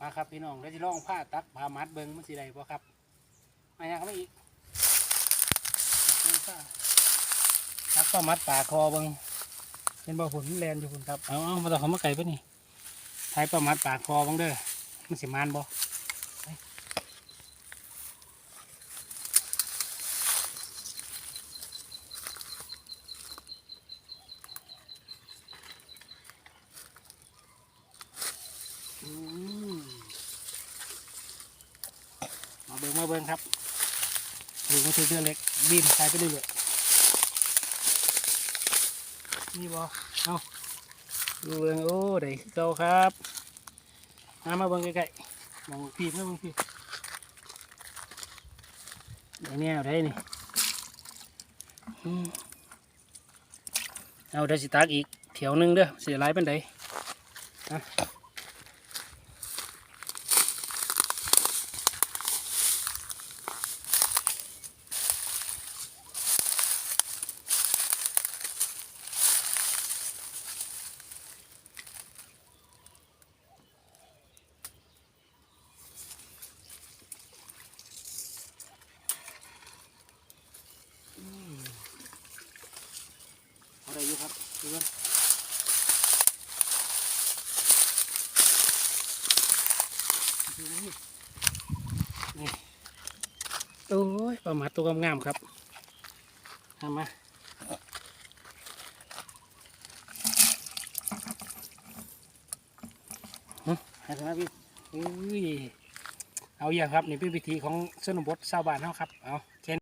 มาครับพี่น้องแล้วจะลองผ้าตักผ้ามัดเบิ้งมันสิได้บ่ครับมาอย่างไม่อีกนี่ผ้าตักผ้ามัดปากคอเบิ้งเห็นบ่ผลแลนอยู่คุณครับเอาเอามาต่อเขามาไก่ปะนี่ทายผ้ามัดปากคอเบังเด้อมันสิมานบ่ไปอืมมา เบิ้งมาเบิ้งครับดูมันถือเรือเล็กบีมทายไปเรื่อยๆนี่บ่เอาดูเบิ้งโอ้ได้เก่าครับมามาเบิ้งใกล้ๆมองพี่มาเบิ้งพี่ได้แนวได้นี่เอาได้สิตักอีกเถียวหนึงเด้อเสียหลายเป็นไดอะ อาได้อยู่ครับดูกันนี่โอ้ยปลาหมาตัวงามๆครับทำมาหึให้ทำไมพี่อุ้ยเอาอย่างครับนี่เป็นวิธีของชนบทชาวบ้านเขาครับ เอา